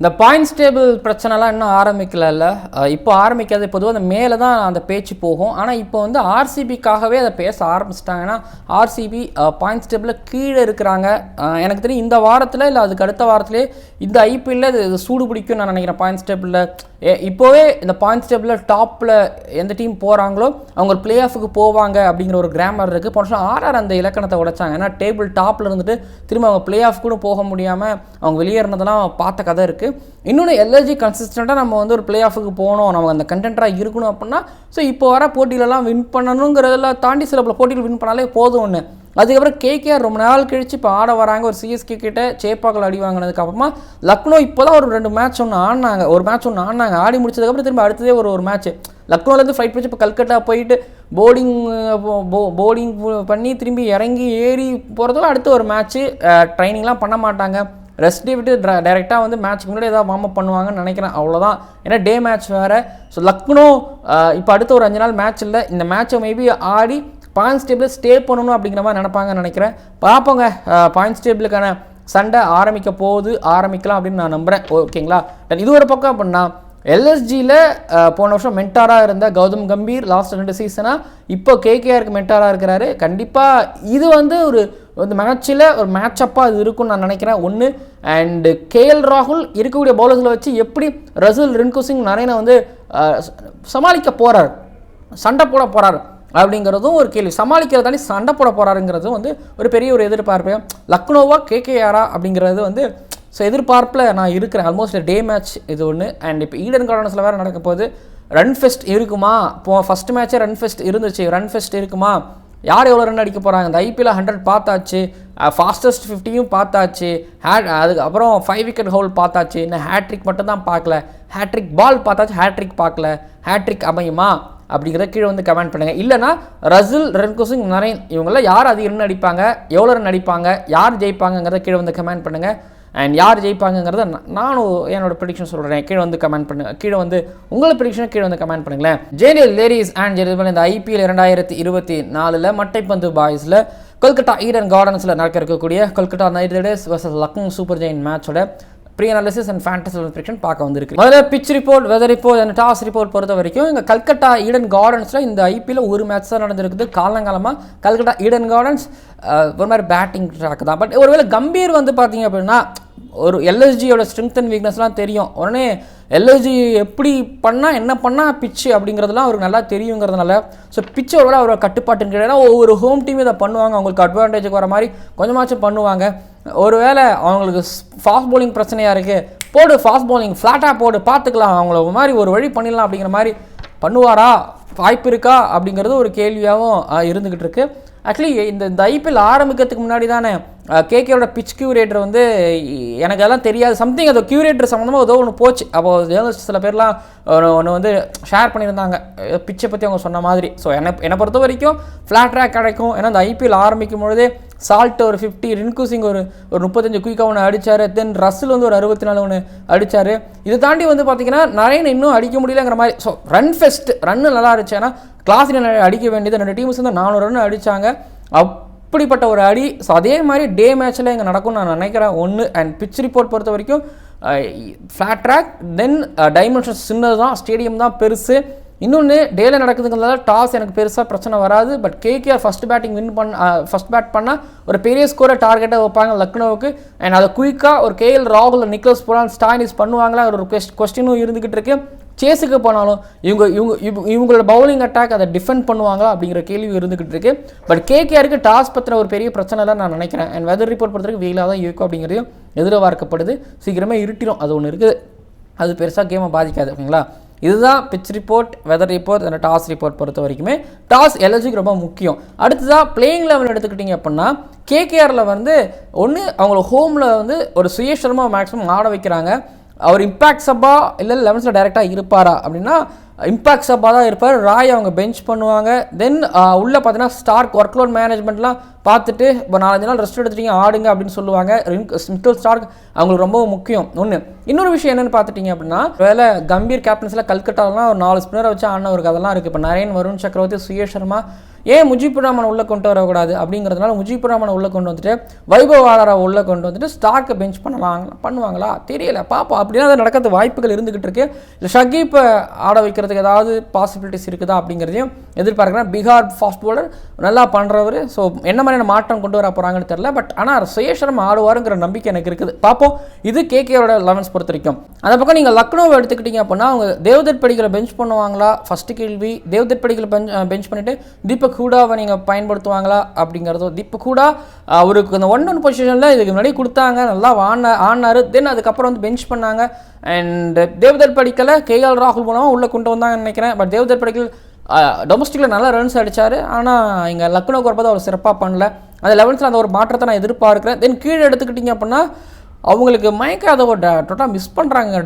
இந்த points table பிரச்சனைலாம் இன்னும் ஆரம்பிக்கல இப்போ ஆரம்பிக்காது பொதுவாக அந்த மேலே தான் அந்த பேச்சு போகும். ஆனால் இப்போ வந்து ஆர்சிபிக்காகவே அதை பேச ஆரம்பிச்சிட்டாங்கன்னா ஆர்சிபி பாயிண்ட்ஸ் டேபிளில் கீழே இருக்கிறாங்க. எனக்கு தெரியும் இந்த வாரத்தில் இல்லை அதுக்கு அடுத்த வாரத்திலே இந்த ஐபிஎல்ல இது சூடு பிடிக்கும் நான் நினைக்கிறேன் பாயிண்ட்ஸ் டேபிளில் இப்போவே இந்த பாயிண்ட்ஸ் டேபிளில் டாப்பில் எந்த டீம் போகிறாங்களோ அவங்க பிளே ஆஃபுக்கு போவாங்க அப்படிங்கிற ஒரு கிராமர் இருக்குது போன வருஷம் ஆர்ஆர் அந்த இலக்கணத்தை உடைச்சாங்க. ஏன்னா டேபிள் டாப்பில் இருந்துட்டு திரும்ப அவங்க பிளே ஆஃப் கூட போக முடியாமல் அவங்க வெளியேறினதெல்லாம் பார்த்த கதை இருக்குது இன்னொன்று எல்எல்ஜி கன்சிஸ்டண்ட்டாக நம்ம வந்து ஒரு பிளே ஆஃபுக்கு போகணும். நம்ம அந்த கண்டென்ட்டாக இருக்கணும் அப்படின்னா ஸோ இப்போ வர போட்டியிலலாம் வின் பண்ணணுங்கிறதெல்லாம் தாண்டி சில போட்டிகள் வின் பண்ணாலே போதும் ஒன்று அதுக்கப்புறம் கேகேஆர் ரொம்ப நாள் கழிச்சு இப்போ ஆட வராங்க. ஒரு சிஎஸ்கே கிட்ட சேப்பாக்கள் அடி வாங்கினதுக்கப்புறமா லக்னோ இப்போ தான் ஒரு ரெண்டு மேட்ச் ஒன்று ஆடினாங்க. ஒரு மேட்ச் ஒன்று ஆடினாங்க. ஆடி முடிச்சதுக்கப்புறம் திரும்ப அடுத்ததே ஒரு ஒரு மேட்ச் லக்னோலேருந்து ஃப்ளைட் பிடிச்சி இப்போ கல்கட்டா போயிட்டு போர்டிங் போர்டிங் பண்ணி திரும்பி இறங்கி ஏறி போகிறதுல அடுத்து ஒரு மேட்ச்சு ட்ரைனிங்லாம் பண்ண மாட்டாங்க. ரெஸ்ட் டே விட்டு டைரெக்டாக வந்து மேட்ச்க்கு முன்னாடி ஏதாவது வார்ம் அப் பண்ணுவாங்கன்னு நினைக்கிறேன். அவ்வளோதான் ஏன்னா டே மேட்ச் வேறு. ஸோ லக்னோ இப்போ அடுத்த ஒரு அஞ்சு நாள் மேட்ச் இல்லை. இந்த மேட்ச்சை மேபி ஆடி பாயிண்ட்ஸ் டேபிள் ஸ்டே பண்ணணும் அப்படிங்கிற மாதிரி நினைப்பாங்கன்னு நினைக்கிறேன். பார்ப்போங்க. பாயிண்ட்ஸ் டேபிளுக்கான சண்டை ஆரம்பிக்க போகுது ஆரம்பிக்கலாம் அப்படின்னு நான் நம்புகிறேன் ஓகேங்களா? இது ஒரு பக்கம் அப்படின்னா எல்எஸ்ஜியில் போன வருஷம் மென்டாராக இருந்த கௌதம் கம்பீர் லாஸ்ட் ரெண்டு சீசனாக இப்போ கேகேஆருக்கு மென்டாராக இருக்கிறாரு. கண்டிப்பாக இது வந்து ஒரு இந்த மேட்ச்சில் ஒரு மேட்ச் அப்பாக இது இருக்கும்னு நான் நினைக்கிறேன். ஒன்று அண்டு கேஎல் ராகுல் இருக்கக்கூடிய பவுலர்ஸில் வச்சு எப்படி ரசூல் ரின்கு சிங் நரேனை வந்து சமாளிக்க போகிறார் சண்டை போட போகிறார் அப்படிங்கிறதும் ஒரு கேள்வி. சமாளிக்கிறதாலே சண்டை போட போகிறாருங்கிறதும் வந்து ஒரு பெரிய ஒரு எதிர்பார்ப்பு. லக்னோவா கேகேஆரா அப்படிங்கிறது வந்து ஸோ எதிர்பார்ப்பில் நான் இருக்கிறேன். ஆல்மோஸ்ட் டே மேட்ச் இது ஒன்று அண்ட் இப்போ ஈடன் கார்டன்ஸில் வேறு நடக்க போகுது. ரன் ஃபெஸ்ட் இருக்குமா? இப்போ ஃபஸ்ட் மேட்ச்சே ரன் ஃபெஸ்ட் இருந்துச்சு. ரன் ஃபெஸ்ட் இருக்குமா? யார் எவ்வளோ ரன் அடிக்க போகிறாங்க இந்த ஐபிஎல் ஹண்ட்ரட் பார்த்தாச்சு. ஃபாஸ்டஸ்ட் ஃபிஃப்டியும் பார்த்தாச்சு. ஹேட் அதுக்கப்புறம் ஃபைவ் விக்கெட் ஹோல் பார்த்தாச்சு. இன்னும் ஹேட்ரிக் மட்டும் தான் பார்க்கல. ஹேட்ரிக் பால் பார்த்தாச்சு. ஹேட்ரிக் பார்க்கல. ஹேட்ரிக் அமையுமா? அப்படிங்கிறத கீழே வந்து கமெண்ட் பண்ணுங்கள் இல்லைனா ரசில் ரன்குசிங் நரேன் இவங்களாம் யார் அதிக ரன் அடிப்பாங்க எவ்வளோ ரன் அடிப்பாங்க யார் ஜெயிப்பாங்கங்கிறத கீழே வந்து கமெண்ட் பண்ணுங்கள் அண்ட் யார் ஜெயிப்பாங்கங்கிறத நானும் என்னோட ப்ரிடிக்ஷன் சொல்கிறேன் கீழே வந்து கமெண்ட் பண்ணுங்க கீழே வந்து உங்களை ப்ரிடிக்ஷனை கீழே வந்து கமெண்ட் பண்ணுங்களேன். ஜேனியல் லேடிஸ் அண்ட் ஜெரிபல் இந்த ஐபிஎல் இரண்டாயிரத்தி இருபத்தி நாலில் மட்டைப்பந்து பாய்ஸில் கொல்கட்டா ஈடன் கார்டன்ஸில் நடக்க இருக்கக்கூடிய Kolkata knight riders versus Lucknow super giants மேட்சோட pre analysis and fantasy prediction பார்க்க வந்திருக்கு. முதல்ல pitch report weather report and toss report பொறுத்த வரைக்கும் இங்கே கல்கட்டா ஈடன் கார்டன்ஸில் இந்த ஐபிஎல் ஒரு மேட்ச் தான் நடந்திருக்குது. காலங்காலமாக கல்கட்டா ஈடன் கார்டன்ஸ் ஒரு மாதிரி பேட்டிங் ட்ராக் தான். பட் ஒருவேளை கம்பீர் வந்து பார்த்தீங்க அப்படின்னா ஒரு எல்எஸ்ஜியோட ஸ்ட்ரென்த் அண்ட் வீக்னஸ்லாம் தெரியும். உடனே எல்எஸ்ஜி எப்படி பண்ணால் என்ன பண்ணால் பிச்சு அப்படிங்கிறதுலாம் அவருக்கு நல்லா தெரியுங்கிறதுனால ஸோ பிச்சு ஒரு அவர் கட்டுப்பாட்டுன்னு கிடையாது ஒவ்வொரு ஹோம் டீம் இதை பண்ணுவாங்க. அவங்களுக்கு அட்வான்டேஜுக்கு வர மாதிரி கொஞ்சமாச்சும் பண்ணுவாங்க. ஒருவேளை அவங்களுக்கு ஃபாஸ்ட் பவுலிங் பிரச்சனையாக இருக்குது போடு ஃபாஸ்ட் பவுலிங் ஃப்ளாட்டாக போடு பார்த்துக்கலாம் அவங்கள ஒரு மாதிரி ஒரு வழி பண்ணிடலாம் அப்படிங்கிற மாதிரி பண்ணுவாரா? வாய்ப்பு இருக்கா? அப்படிங்கிறது ஒரு கேள்வியாகவும் இருந்துக்கிட்டு இருக்குது ஆக்சுவலி இந்த இந்த ஐபிஎல் ஆரம்பிக்கிறதுக்கு முன்னாடி தானே கேகேயோட பிச் கியூரேட்டர் வந்து எனக்கு அதெல்லாம் தெரியாது. சம்திங் அது கியூரேட்டர் சம்மந்தமாக ஏதோ ஒன்று போச்சு. அப்போ ஜேர்னலிஸ்ட் சில பேர்லாம் ஒன்று வந்து ஷேர் பண்ணியிருந்தாங்க. பிச்சை பற்றி அவங்க சொன்ன மாதிரி. ஸோ என்னை என்னை பொறுத்த வரைக்கும் ஃப்ளாட் ட்ராக் கிடைக்கும். ஏன்னா இந்த ஐபிஎல் ஆரம்பிக்கும் பொழுதே சால்ட் ஒரு ஃபிஃப்டி ரின்கு சிங் ஒரு ஒரு முப்பத்தஞ்சு குயிக்காக ஒன்று அடித்தார் தென் ரஸ்ஸில் வந்து ஒரு அறுபத்தி நாலு ஒன்று அடித்தார் இது தாண்டி வந்து பார்த்தீங்கன்னா நரேன் இன்னும் அடிக்க முடியலங்கிற மாதிரி. ஸோ ரன் ஃபெஸ்ட் ரன்னு நல்லா இருந்துச்சு. ஏன்னா கிளாஸில் அடிக்க வேண்டியது ரெண்டு டீம்ஸ் வந்து நானூறு ரன் அடித்தாங்க அப் அப்படிப்பட்ட ஒரு அடி. ஸோ அதே மாதிரி டே மேட்ச்சில் இங்கே நடக்கும்னு நான் நினைக்கிறேன். ஒன்று அண்ட் பிச் ரிப்போர்ட் பொறுத்த வரைக்கும் ஃப்ளாட் ட்ராக் தென் டைமென்ஷன் சின்னது தான் ஸ்டேடியம் தான் பெருசு. இன்னொன்று டேல நடக்குதுங்கிறதால டாஸ் எனக்கு பெருசாக பிரச்சனை வராது. But KKR first batting win பண்ண ஃபஸ்ட் பேட் பண்ணால் ஒரு பெரிய ஸ்கோரை டார்கெட்டாக வைப்பாங்க லக்னோவுக்கு. அண்ட் அதை குயிக்காக ஒரு கேஎல் ராகுல் நிக்லஸ் புரான் ஸ்டாயினிஸ் பண்ணுவாங்களா? ஒரு கொஸ்ட் கொஸ்டினும் இருந்துகிட்டு இருக்கு. சேஸுக்கு போனாலும் இவங்க இவங்க இவ் இவங்களோட பவுலிங் அட்டாக் அதை டிஃபெண்ட் பண்ணுவாங்களா அப்படிங்கிற கேள்வி இருந்துகிட்டு இருக்கு. பட் கேகேஆருக்கு டாஸ் பற்றின ஒரு பெரிய பிரச்சனை தான் நான் நினைக்கிறேன். அண்ட் வெதர் ரிப்போர்ட் பொறுத்தவரைக்கும் வெயிலாக தான் இருக்கும் அப்படிங்கிறதையும் எதிர்பார்க்கப்படுது. சீக்கிரமே இருட்டிடும் அது ஒன்று இருக்குது. அது பெருசாக கேமை பாதிக்காது. ஓகேங்களா? இதுதான் பிச் ரிப்போர்ட் வெதர் ரிப்போர்ட் அந்த டாஸ் ரிப்போர்ட் பொறுத்த வரைக்குமே. டாஸ் எல்எஸ்ஜிக்கு ரொம்ப முக்கியம். அடுத்ததாக பிளேயிங் லெவல் எடுத்துக்கிட்டிங்க அப்படின்னா கேகேஆரில் வந்து ஒன்று அவங்கள ஹோமில் வந்து ஒரு சுயேஷரமா மேக்ஸிமம் ஆட வைக்கிறாங்க. அவர் இம்பாக்ட் சப்பா இல்லை லெவன்ஸில் டைரெக்டாக இருப்பாரா அப்படின்னா இம்பாக்ட் சப்பாக தான் இருப்பார். ராய் அவங்க பெஞ்ச் பண்ணுவாங்க. தென் உள்ளே பார்த்தீங்கன்னா ஸ்டார்க் ஒர்க் லோட் மேனேஜ்மெண்ட்லாம் பார்த்துட்டு இப்போ நாலஞ்சு நாள் ரெஸ்ட் எடுத்துட்டீங்க ஆடுங்க அப்படின்னு சொல்லுவாங்க. மிட்டல் ஸ்டார்க் அவங்களுக்கு ரொம்ப முக்கியம். ஒன்று இன்னொரு விஷயம் என்னென்னு பார்த்துட்டிங்க அப்படின்னா வேலை கம்பீர் கேப்டன்ஸில் கல்கட்டாலாம் ஒரு நாலு ஸ்பின்னரை வச்சு ஆன ஒரு கதெல்லாம் இருக்குது இப்போ நரேன் வருண் சக்கரவர்த்தி சுயேஷ் சர்மா ஏன் முஜிபுர் ரஹ்மான் உள்ளே கொண்டு வரக்கூடாது அப்படிங்கிறதுனால முஜிபுர் ரஹ்மான் உள்ளே கொண்டு வந்துட்டு வைபவ் உள்ளே கொண்டு வந்துட்டு ஸ்டார்க்கை பெஞ்ச் பண்ணலாம் பண்ணுவாங்களா? தெரியல. பார்ப்போம் அப்படின்னா அது நடக்கிறது வாய்ப்புகள் இருந்துகிட்டு இருக்கு. இல்லை ஷகீப்பை ஆட வைக்கிறதுக்கு ஏதாவது பாசிபிலிட்டிஸ் இருக்குதா அப்படிங்கிறதையும் எதிர்பார்க்குறேன். பீகார் ஃபாஸ்ட் போலர் நல்லா பண்ணுறவர் ஸோ என்ன மாதிரியான மாற்றம் கொண்டு வர போகிறாங்கன்னு தெரியல. பட் ஆனால் சுயேஸ்வரம் ஆடுவாருங்கிற நம்பிக்கை எனக்கு இருக்குது. பார்ப்போம் இது கேகேயோட லெவன்ஸ் பொறுத்த வரைக்கும். அந்த பக்கம் நீங்கள் லக்னோவை எடுத்துக்கிட்டீங்க அப்படின்னா அவங்க தேவதற்படிகளை பெஞ்ச் பண்ணுவாங்களா? ஃபஸ்ட்டு கேள்வி. தேவதற்படிகளை பெஞ்ச் பெஞ்ச் பண்ணிட்டு தீபக் கூடாவை நீங்கள் பயன்படுத்துவாங்களா அப்படிங்கிறதோ தீபக் கூடா அவருக்கு அந்த ஒன் ஒன் பொசிஷனில் இதுக்கு முன்னாடி கொடுத்தாங்க. நல்லா ஆன ஆனார் தென் அதுக்கப்புறம் வந்து பெஞ்ச் பண்ணாங்க. அண்ட் தேவதர் படிக்கலை. கேஎல் ராகுல் மூலமாக உள்ளே கொண்டு வந்தாங்கன்னு நினைக்கிறேன். பட் தேவதர் படிக்கல் டொமஸ்டிக்கில் நல்லா ரன்ஸ் அடிச்சார். ஆனால் இங்கே லக்னோ வரப்போ அவர் சிறப்பாக பண்ணல. அந்த லெவன்த்தில் அந்த ஒரு மாற்றத்தை நான் எதிர்பார்க்குறேன். தென் கீழே எடுத்துக்கிட்டிங்க அப்படின்னா அவங்களுக்கு மயக்க அதை டோட்டாக மிஸ் பண்ணுறாங்க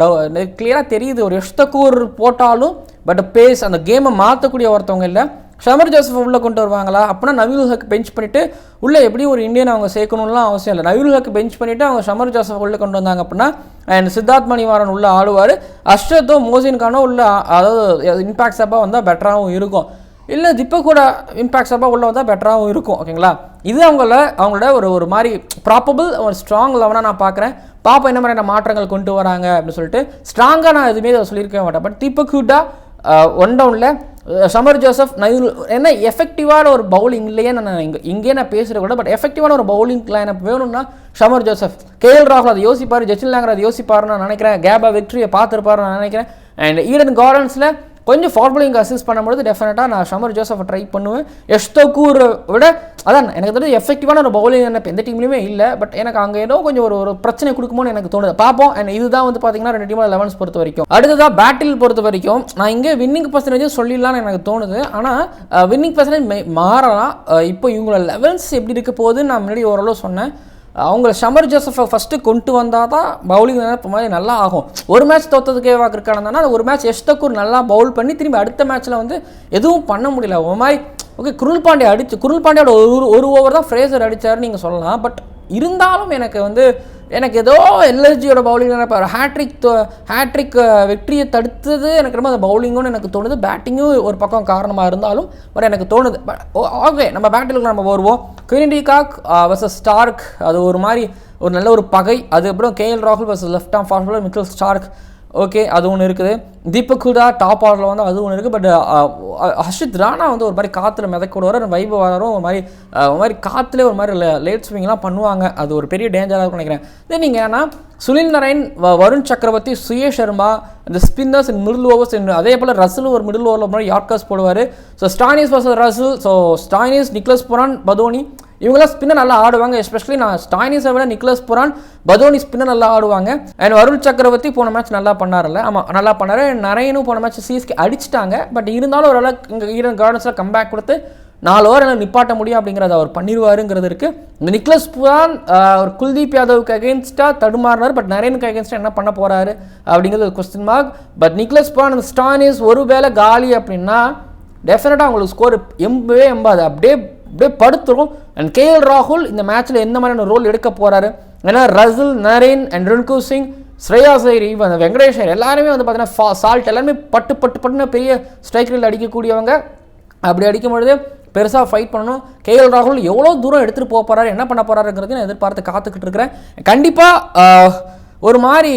கிளியராக தெரியுது. ஒரு எஷ்தக்கூர் போட்டாலும் பட் பேஸ் அந்த கேமை மாற்றக்கூடிய ஒருத்தவங்க இல்லை. ஷமர் ஜோசப் உள்ளே கொண்டு வருவாங்களா? அப்படின்னா நவீன் ஹக் பெஞ்ச் பண்ணிவிட்டு உள்ளே எப்படியும் ஒரு இந்தியன் அவங்க சேர்க்கணும்லாம் அவசியம் இல்லை. நவீன் ஹக் பெஞ்ச் பண்ணிவிட்டு அவங்க ஷமர் ஜோசப் உள்ளே கொண்டு வந்தாங்க அப்படின்னா அண்ட் சித்தார்த் மணிவாரன் உள்ளே ஆடுவார். அஷ்ரத்தோ மோசின் கானோ உள்ள அதாவது இம்பாக்ட் சப்பாக வந்தால் பெட்டராகவும் இருக்கும். இல்லை திப்ப கூட இம்பாக்ட் சப்பாக உள்ளே வந்தால் பெட்டராகவும் இருக்கும் ஓகேங்களா இது அவங்கள அவங்களோட ஒரு ஒரு மாதிரி ப்ராப்பபிள் ஒரு ஸ்ட்ராங் லெவனாக நான் பார்க்குறேன். பாப்பா என்ன மாதிரியான மாற்றங்கள் கொண்டு வராங்க அப்படின்னு சொல்லிட்டு ஸ்ட்ராங்காக நான் எதுவுமே இதை சொல்லியிருக்கவே மாட்டேன். பட் தீபக் ஹூடா ஒன் டவுனில் சமர் ஜோசப் நயூல் என்ன எஃபெக்டிவான ஒரு பவுலிங் இல்லையே நான் இங்கே இங்கேயே நான் பேசுகிற கூட பட் எஃபெக்டிவான ஒரு பவுலிங் லைனப் வேணும்னா ஷமர் ஜோசப். கேஎல் ராகுல் அதை யோசிப்பார் ஜெச்சில் லாங்கர் அதை யோசிப்பாருன்னு நான் நினைக்கிறேன். கேபா வெக்ட்ரியை பார்த்துருப்பாரு நான் நினைக்கிறேன். அண்ட் ஈடன் கார்டன்ஸில் கொஞ்சம் ஃபார்ட் bowling அசிஸ்ட் பண்ணும்போது டெஃபினட்டாக நான் ஷமர் ஜோசஃபை ட்ரை பண்ணுவேன். எஷ்தோக்கூர் விட அதான் எனக்கு தெரிஞ்சு எஃபெக்டிவான ஒரு பவுலிங் எனக்கு எந்த டீம்லையுமே இல்லை. பட் எனக்கு அங்கே ஏதோ கொஞ்சம் ஒரு ஒரு பிரச்சனை கொடுக்குமோன்னு எனக்கு தோணுது. பார்ப்போம். அண்ட் இதுதான் வந்து பார்த்தீங்கன்னா ரெண்டு டீமோட லெவன்ஸ் பொறுத்த வரைக்கும். அடுத்ததாக பேட்டில் பொறுத்த வரைக்கும் நான் இங்கே வின்னிங் பர்சன்டேஜ் சொல்லிடலாம்னு எனக்கு தோணுது. ஆனால் வின்னிங் பர்சன்டேஜ் மாறலாம். இப்போ இவங்களோட லெவல்ஸ் எப்படி இருக்க போகுதுன்னு நான் முன்னாடி ஓரளவு சொன்னேன். அவங்கள ஷமர் ஜோசஃபை ஃபஸ்ட்டு கொண்டு வந்தால் தான் பவுலிங் இப்போ மாதிரி நல்லா ஆகும். ஒரு மேட்ச் தோத்ததுக்கே இருக்கானா ஒரு மேட்ச் எஷ்தக்கூர் நல்லா பவுல் பண்ணி திரும்பி அடுத்த மேட்ச்சில் வந்து எதுவும் பண்ண முடியல. ஒரு மாதிரி ஓகே குருள் பாண்டியா அடிச்சு குருள் பாண்டியோட ஒரு ஒரு ஓவர் தான் ஃப்ரேசர் அடித்தாருன்னு நீங்கள் சொல்லலாம். பட் இருந்தாலும் எனக்கு வந்து எனக்கு ஏதோ எல்எஸ்ஜியோட பவுலிங் இப்போ ஹேட்ரிக் ஹேட்ரிக் வெற்றியை தடுத்தது எனக்கு ரொம்ப அந்த பவுலிங்கும் எனக்கு தோணுது. பேட்டிங்கும் ஒரு பக்கம் காரணமாக இருந்தாலும் பட் எனக்கு தோணுது. ஓகே நம்ம பேட்டிலுக்கு நம்ம வருவோம் குயின் காக் வர்சஸ் ஸ்டார்க் அது ஒரு மாதிரி ஒரு நல்ல ஒரு பகை. அதுக்கப்புறம் கேஎல் ராகுல் versus left arm fast Mitchell Starc okay அது ஒன்று இருக்குது. தீபக் ஹுடா டாப் ஆர்டரில் வந்து அது ஒன்று இருக்குது பட் ஹர்ஷித் ராணா வந்து ஒரு மாதிரி காற்றுல மிதக்கூடுவார் வைபவ் வரும் ஒரு மாதிரி uh, ஒரு மாதிரி காற்றுலேயே ஒரு மாதிரி லேட் ஸ்விங்லாம் பண்ணுவாங்க. அது ஒரு பெரிய டேஞ்சராக இருக்கும் நினைக்கிறேன். தென் நீங்கள் ஏன்னா சுனில் நரேன் வ- வருண் சக்கரவர்த்தி சுயேஷ் சர்மா இந்த ஸ்பின்னர்ஸ் இன் மிடில் ஓவர்ஸ் அதே போல் ரசலும் ஒரு மிடில் ஓவரில் மாதிரி யார்கர்ஸ் போடுவார். So Stoinis versus Russell so Stoinis Nicholas Pooran Badoni இவங்களாம் ஸ்பின்னர் நல்லா ஆடுவாங்க எஸ்பெஷலி நான் ஸ்டாயினிஸை விட நிக்லஸ் புரான் பதோனி ஸ்பின்னர் நல்லா ஆடுவாங்க. அண்ட் வருண் சக்கரவர்த்தி போன மேட்ச் நல்லா பண்ணார்ல ஆமாம் நல்லா பண்ணார். நரையனும் போன மேட்ச் சிஎஸ்கே அடிச்சிட்டாங்க. பட் இருந்தாலும் ஓரளவுக்கு இங்கே ஈரன் கார்டன்ஸில் கம்பேக் கொடுத்து நாலு ஓவர் என்ன நிப்பாட்ட முடியும் அப்படிங்கிறத அவர் பண்ணிடுவாருங்கிறது இருக்குது இந்த நிக்லஸ் புரான் அவர் ஒரு குல்தீப் யாதவுக்கு அகேன்ஸ்டாக தடுமாறினார். பட் நரேனுக்கு அகேன்ஸ்டாக என்ன பண்ண போகிறாரு அப்படிங்கிறது ஒரு question mark but Nicholas Pooran அந்த ஸ்டானிஸ் ஒருவேளை காலி அப்படின்னா டெஃபினட்டாக அவங்களுக்கு ஸ்கோர் எம்பவே எம்பாது. அப்படியே அப்படியே படுத்துரும் அண்ட் கேஎல் ராகுல் இந்த மேட்ச்சில் எந்த மாதிரியான ரோல் எடுக்க போகிறாரு ஏன்னா Russell Narine and Rinku Singh Shreyas Iyer அந்த வெங்கடேஷ் எல்லாருமே வந்து பார்த்தீங்கன்னா சால்ட் எல்லாருமே பட்டு பட்டு பட்டுன்னு பெரிய ஸ்ட்ரைக்கரில் அடிக்கக்கூடியவங்க. அப்படி அடிக்கும் பொழுது பெருசாக ஃபைட் பண்ணணும் கேஎல் ராகுல் எவ்வளோ தூரம் எடுத்துகிட்டு போக போகிறாரு என்ன பண்ண போகிறாருங்கிறது நான் எதிர்பார்த்து காத்துக்கிட்டு இருக்கிறேன். கண்டிப்பாக ஒரு மாதிரி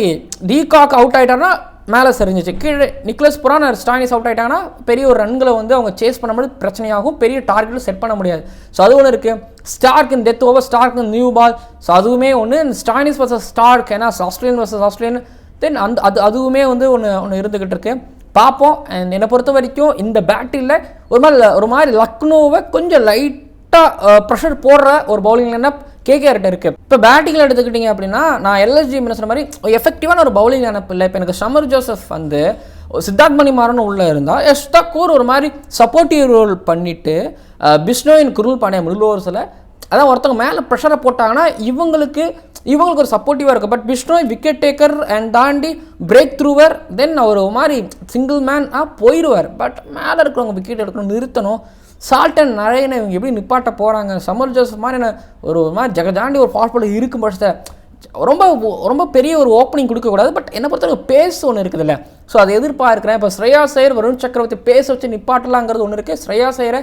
டீகாக் அவுட் ஆகிட்டார்னா மேலே சரிஞ்சிச்சு. கீழே நிக்லஸ் புரான் ஸ்டானிஸ் அவுட் ஆகிட்டாங்கன்னா பெரிய ஒரு ரன்களை வந்து அவங்க சேஸ் பண்ணும்போது பிரச்சனையாகும். பெரிய டார்கெட் செட் பண்ண முடியாது. ஸோ அது ஒன்று இருக்குது Starc in death over Starc in new ball so அதுவுமே ஒன்று ஸ்டானிஸ் வர்சஸ் ஸ்டார்க் ஏன்னா ஆஸ்திரேலியன் வர்சஸ் ஆஸ்திரேலியன் தென் அந்த அது அதுவுமே வந்து ஒன்று ஒன்று இருந்துக்கிட்டு இருக்கு. பார்ப்போம். அண்ட் என்னை பொறுத்த வரைக்கும் இந்த பேட்டில் ஒரு மாதிரி ஒரு மாதிரி லக்னோவை கொஞ்சம் லைட்டாக ப்ரெஷர் போடுற ஒரு பவுலிங் லைனப் கேகேஆர்கிட்ட இருக்கு. இப்போ பேட்டிங்கில் எடுத்துக்கிட்டீங்க அப்படின்னா நான் எல்எஸ்ஜி சொன்ன மாதிரி எஃபெக்டிவான ஒரு பவுலிங் லைனப் இல்லை. இப்போ எனக்கு ஷமர் ஜோசப் வந்து சித்தார்த் மணிமாறன் உள்ளே இருந்தால் எஸ்டாக்கூர் ஒரு மாதிரி சப்போர்ட்டிவ் ரோல் பண்ணிட்டு பிஷ்ணோயின் குருள் பாண்டிய மிடில் ஓவர்ஸில் அதான் ஒருத்தவங்க மேலே ப்ரெஷரை போட்டாங்கன்னா இவங்களுக்கு இவங்களுக்கு ஒரு சப்போர்ட்டிவாக இருக்கும். But Bishnoi wicket taker and தாண்டி பிரேக் த்ரூவர் தென் அவர் ஒரு மாதிரி சிங்கிள் மேன் போயிடுவார் பட் மேலே இருக்கிறவங்க விக்கெட் எடுக்கணும் நிறுத்தணும். சால்ட் அண்ட் நரையனை இவங்க எப்படி நிப்பாட்ட போகிறாங்க சமர் ஜோசப் மாதிரி என்ன ஒரு ஒரு மாதிரி ஜெகஜாண்டி ஒரு ஃபாஸ்ட் பால் இருக்கும் பட்சத்தை ரொம்ப ரொம்ப பெரிய ஒரு ஓப்பனிங் கொடுக்கக்கூடாது பட் என்னை பொறுத்தவரைக்கும் பேஸ் ஒன்று இருக்குது இல்லை ஸோ அதை எதிர்பார்க்கிறேன். இப்போ ஸ்ரேயா சேர் வருண் சக்கரவர்த்தி பேஸ் வச்சு நிப்பாட்டலாங்கிறது ஒன்று இருக்குது ஸ்ரேயா சேரை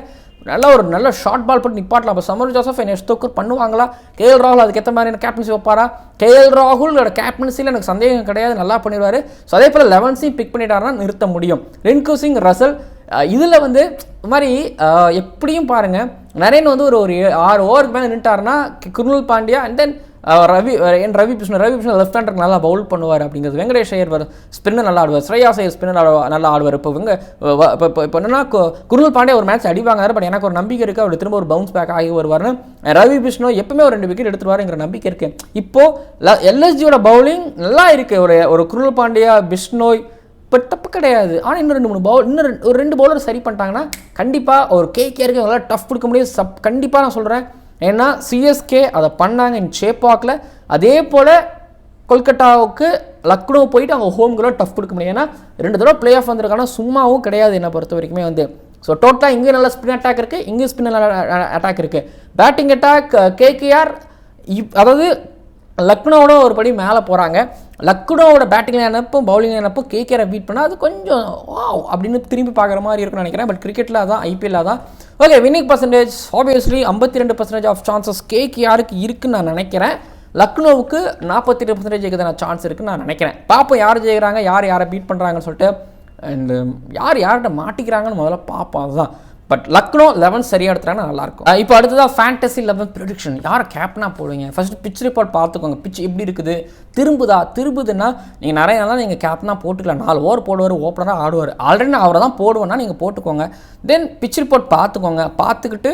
நல்ல ஒரு நல்ல ஷார்ட் பால் போட்டு நிப்பாட்டலாம். அப்போ சமர் ஜோசப் என்ன ஸ்டோக்கர் பண்ணுவாங்களா? கேஎல் ராகுல் அதுக்கேற்ற மாதிரி கேப்டன்சி வைப்பாரா? கேஎல் ராகுலோட கேப்டன்சியில் எனக்கு சந்தேகம் கிடையாது. நல்லா பண்ணிடுவார். ஸோ அதே போல் லெவன்ஸையும் பிக் பண்ணிட்டாருன்னா நிறுத்த முடியும். ரின்கு சிங் ரசல் இதில் வந்து இது மாதிரி எப்படியும் பாருங்கள் நரேன் வந்து ஒரு ஒரு ஆறு ஓவருக்கு மேலே நின்ட்டாருன்னா குருணல் பாண்டியா அண்ட் தென் ரவி என் ரவி கிருஷ்ணன் ரவி கிருஷ்ணன் லெஃப்ட் ஹேண்டருக்கு நல்லா பவுல் பண்ணுவார் அப்படிங்கிறது வெங்கடேஷ் ஐயர் வர ஸ்பின்னர் நல்லா ஆடுவார். ஸ்ரேயாஸ் ஐயர் ஸ்பின்னர் நல்லா ஆடுவார். இப்போ இவங்க இப்போ இப்போ என்னன்னா கு- குருணல் பாண்டியா ஒரு மேட்ச் அடிவாங்க பட் எனக்கு ஒரு நம்பிக்கை இருக்குது அவர் திரும்ப ஒரு பவுன்ஸ் பேக் ஆகி வருவார்னு ரவி கிருஷ்ணோ எப்பவுமே ஒரு ரெண்டு விக்கெட் எடுத்துருவாருங்கிற நம்பிக்கை இருக்குது இப்போது எல்எஸ்ஜியோட பவுலிங் நல்லா இருக்குது ஒரு ஒரு குருணல் பாண்டியா பிஷ்னோய் இப்போ தப்பு கிடையாது. ஆனால் இன்னும் ரெண்டு மூணு பவுல் இன்னும் ஒரு ரெண்டு பவுலர் சரி பண்ணிட்டாங்கன்னா கண்டிப்பாக ஒரு கேகேருக்கு நல்லா டஃப் கொடுக்க முடியும். சப் கண்டிப்பாக நான் சொல்கிறேன் ஏன்னா சிஎஸ்கே அதை பண்ணாங்க இன் சேப்பாக்கில் அதே போல் கொல்கட்டாவுக்கு லக்னோ போயிட்டு அவங்க ஹோம்குள்ள டஃப் கொடுக்க முடியும். ஏன்னா ரெண்டு தடவை பிளே ஆஃப் வந்திருக்காங்கன்னா சும்மாவும் கிடையாது என்னை பொறுத்த வரைக்குமே வந்து. ஸோ டோட்டலாக இங்கே நல்ல ஸ்பின் அட்டாக் இருக்குது இங்கே ஸ்பின் அட்டாக் இருக்குது பேட்டிங் அட்டாக் கேகேஆர் இப் அதாவது லக்னோவோட ஒரு படி மேலே போகிறாங்க லக்னோவோட பேட்டிங் லைனப்போ பவுலிங் லைனப்போ கேகேரை பீட் பண்ணால் அது கொஞ்சம் வாவ் அப்படின்னு திரும்பி பார்க்குற மாதிரி இருக்கும்னு நினைக்கிறேன். பட் கிரிக்கெட்டில் அதான் ஐபிஎல் தான் ஓகே வின்னிங் பர்சன்டேஜ் ஆப்வியஸ்லி ஐம்பத்தி ரெண்டு பர்சன்டேஜ் ஆஃப் சான்சஸ் கேகேஆருக்கு இருக்குன்னு நான் நினைக்கிறேன். லக்னோவுக்கு நாற்பத்தி ரெண்டு பர்சன்டேஜ் இருக்கிறதான சான்ஸ் இருக்குன்னு நான் நினைக்கிறேன். பார்ப்போம் யார் ஜெயிக்கிறாங்க யார் யாரை பீட் பண்ணுறாங்கன்னு சொல்லிட்டு அண்ட் யார் யார்கிட்ட மாட்டிக்கிறாங்கன்னு முதல்ல பார்ப்போம் அதுதான். பட் லக்னோ லெவன் சரியாக எடுத்துறாங்கன்னா நல்லாயிருக்கும். இப்போ அடுத்ததாக ஃபேண்டசி லெவன் ப்ரொடிக்ஷன் யார் கேப்னா போடுவீங்க? ஃபர்ஸ்ட் பிச் ரிப்போர்ட் பார்த்துக்கோங்க. பிச் எப்படி இருக்குது? திரும்புதா? திரும்புதுன்னா நீங்கள் நிறைய நாளாக நீங்கள் கேப்னா போட்டுக்கலாம் நாலு ஓவர் போடுவார் ஓப்பனராக ஆடுவார். ஆல்ரெடி நான் அவரை தான் போடுவேன்னா நீங்கள் போட்டுக்கோங்க. தென் பிச் ரிப்போர்ட் பார்த்துக்கோங்க. பார்த்துக்கிட்டு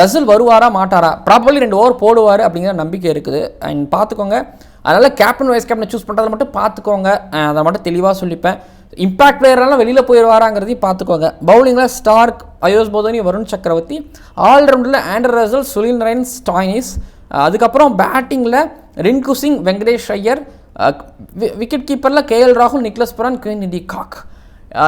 ரசல் வருவாரா மாட்டாரா? ப்ராப்பர்லி ரெண்டு ஓவர் போடுவார் அப்படிங்கிற நம்பிக்கை இருக்குது. அண்ட் பார்த்துக்கோங்க. அதனால் கேப்டன் வைஸ் கேப்டனை சூஸ் பண்ணுறதை மட்டும் பார்த்துக்கோங்க. அதை மட்டும் தெளிவாக சொல்லிப்பேன். இம்பாக்ட் பிளேயர்லாம் வெளியில் போயிடுவாராங்கிறதையும் பார்த்துக்கோங்க. பவுலிங்கில் ஸ்டார்க் அயோஸ் போதனி வருண் சக்கரவர்த்தி ஆல்ரவுண்டில் ஆண்டர் ரசல் சுனில் நரேன் ஸ்டாயினிஸ் அதுக்கப்புறம் பேட்டிங்கில் ரின்கு சிங் வெங்கடேஷ் ஐயர் விக்கெட் கீப்பரில் கேஎல் ராகுல் Nicholas Pooran Quinton de Kock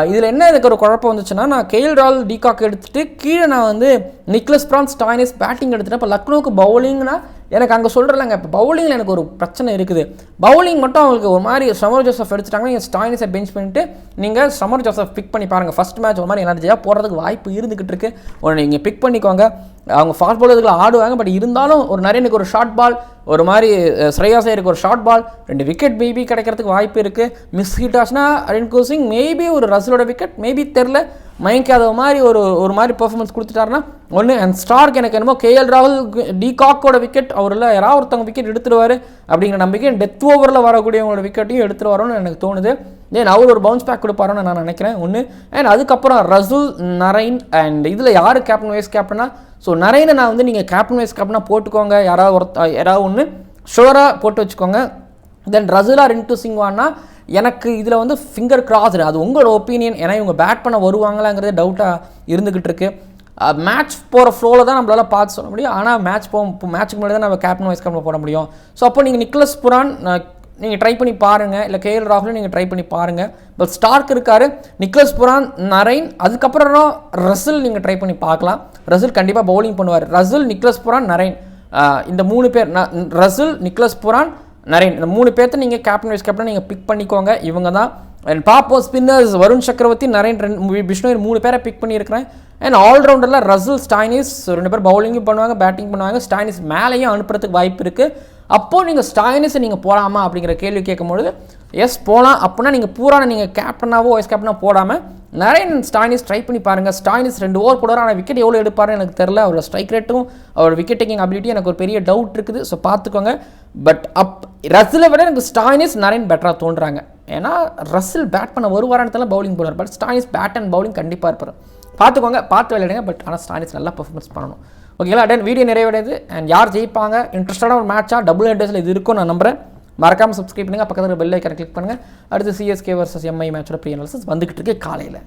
இதில் என்ன எனக்கு ஒரு குழப்பம் வந்துச்சுன்னா நான் கேஎல் ராகுல் டிகாக் எடுத்துகிட்டு கீழே நான் வந்து நிக்லஸ் பிரான் ஸ்டாயினிஸ் பேட்டிங் எடுத்துட்டேன் இப்போ லக்னோவுக்கு பவுலிங்னா எனக்கு அங்கே சொல்கிறலங்க இப்போ பவுலிங்கில் எனக்கு ஒரு பிரச்சனை இருக்குது. பவுலிங் மட்டும் அவங்களுக்கு ஒரு மாதிரி சமர் ஜோசப் எடுத்துட்டாங்கன்னா நீங்கள் ஸ்டாயினிஸை பெஞ்ச் பண்ணிட்டு நீங்கள் சமர் ஜோசப் பிக் பண்ணி பாருங்கள் ஃபஸ்ட் மேட்ச் ஒரு மாதிரி எனர்ஜியாக போடுறதுக்கு வாய்ப்பு இருந்துகிட்டு இருக்கு. ஒரு நீங்கள் பிக் பண்ணிக்கோங்க. அவங்க ஃபாஸ்ட் பாலர்களை ஆடுவாங்க பட் இருந்தாலும் ஒரு நரேனுக்கு ஒரு ஷார்ட் பால் ஒரு மாதிரி அஹ், ஸ்ரேயாஸ் ஒரு ஷார்ட் பால் ரெண்டு விக்கெட் மேபி கிடைக்கிறதுக்கு வாய்ப்பு இருக்குது மிஸ் ஹிட் ஆச்சுன்னா ரின்கு சிங் மேபி ஒரு ரசலோட விக்கெட் மேபி தெரில மயங்க் மாதிரி ஒரு ஒரு மாதிரி பெர்ஃபார்மன்ஸ் கொடுத்துட்டாருன்னா ஒன்று அண்ட் ஸ்டார்க் எனக்கு என்னமோ கேஎல் ராகுல் டிகாக்கோட விக்கெட் அவரில் யாராவது ஒருத்தவங்க விக்கெட் எடுத்துருவார் அப்படிங்கிற நம்பிக்கை டெத் ஓவரில் வரக்கூடியவங்களோட விக்கெட்டையும் எடுத்துருவாரோன்னு எனக்கு தோணுது. தென் அவர் ஒரு பவுன்ஸ் பேக் கொடுப்பாருன்னு நான் நினைக்கிறேன். ஒன்று அண்ட் அதுக்கப்புறம் ரசூல் நரைன் அண்ட் இதில் யார் கேப்டன் வைஸ் கேப்டனா ஸோ நரைனை நான் வந்து நீங்கள் கேப்டன் வைஸ் கேப்டனாக போட்டுக்கோங்க. யாராவது ஒருத்த யாராவது ஒன்று ஷுவராக போட்டு வச்சுக்கோங்க. தென் ரசுலா ரின்டு சிங்வான்னா எனக்கு இதில் வந்து ஃபிங்கர் கிராஸ்டு அது உங்களோட ஒப்பீனியன் ஏன்னா இவங்க பேட் பண்ண வருவாங்களாங்கிறது டவுட்டாக இருந்துக்கிட்டு இருக்கு. மேட்ச் போகிற ஃப்ளோவில் தான் நம்மளால் பார்த்து சொல்ல முடியும். ஆனால் மேட்ச் போ மேட்ச்சுக்கு முன்னாடி தான் நம்ம கேப்டன் வைஸ் கேப்டன் போட முடியும். ஸோ அப்போ நீங்கள் நிக்லஸ் புரான் நீங்கள் ட்ரை பண்ணி பாருங்கள் இல்லை கேஎல் ராகுலும் நீங்கள் ட்ரை பண்ணி பாருங்கள் பட் ஸ்டார்க் இருக்கார். நிக்லஸ் புரான் நரைன் அதுக்கப்புறம் ரசில் நீங்கள் ட்ரை பண்ணி பார்க்கலாம். ரசில் கண்டிப்பாக பவுலிங் பண்ணுவார். Russell Nicholas Pooran Narine. இந்த மூணு பேர் ரசில் நிக்லஸ் புரான் நரேன் இந்த மூணு பேர்த்த நீங்கள் கேப்டன் வைஸ் கேப்டன் நீங்கள் பிக் பண்ணிக்கோங்க. இவங்க தான் அண்ட் பாப்போ ஸ்பின்னர்ஸ் வருண் சக்கரவர்த்தி நரேன் ரெண்டு விஷ்ணு மூணு பேரை பிக் பண்ணியிருக்கிறேன். அண்ட் ஆல்ரவுண்டரில் ரசல் ஸ்டாயினிஸ் ரெண்டு பேர் பவுலிங்கும் பண்ணுவாங்க பேட்டிங் பண்ணுவாங்க. ஸ்டாயினிஸ் மேலேயும் அனுப்புறதுக்கு வாய்ப்பு இருக்குது அப்போது நீங்கள் ஸ்டாயினிஸை நீங்கள் போகலாமா அப்படிங்கிற கேள்வி கேட்கும்பொழுது எஸ் போகலாம் அப்படின்னா நீங்கள் பூரான நீங்கள் கேப்டனாவோ வைஸ் கேப்டனாக போடாமல் நிறைய ஸ்டாயினிஸ் ட்ரை பண்ணி பாருங்கள் ஸ்டாயினிஸ் ரெண்டு ஓவர் போடுவார் ஆனால் விக்கெட் எவ்வளோ எடுப்பார்னு எனக்கு தெரில அவரோட ஸ்ட்ரைக் ரேட்டும் அவரோட விக்கெட் டேக்கிங் அபிலிட்டி எனக்கு ஒரு பெரிய டவுட் இருக்குது. ஸோ பார்த்துக்கோங்க. பட் அப் ரசிலை விட எனக்கு ஸ்டாயினிஸ் நரேன் பெட்டராக தோன்றாங்க. ஏன்னா ரசில் பேட் பண்ண ஒரு வாரத்தில் பவுலிங் போடுவார். But Stoinis bat and bowling கண்டிப்பாக இருப்பார். பார்த்துக்கோங்க. பார்த்து விளையாடுங்க. பட் ஆனால் ஸ்டாயினிஸ் நல்லா பர்ஃபார்மன்ஸ் பண்ணணும். ஓகேங்களா அடன் வீடியோ நிறைவடையுது. அண்ட் யார் ஜெயிப்பாங்க? இன்ட்ரெஸ்டான ஒரு மேட்சாக டபுள் ஹெட்டர்ஸில் இது இருக்கும் நான் நம்புகிறேன் மறக்காமல் சப்ஸ்கிரைப் பண்ணுங்கள் பக்கத்தில் பெல் ஐக்கனை கிளிக் பண்ணுங்கள் அடுத்து சிஎஸ்கே வர்சஸ் எம்ஐ மேட்சோட ப்ரீ அனாலிசிஸ் வந்துக்கிட்டு இருக்கு காலையில்.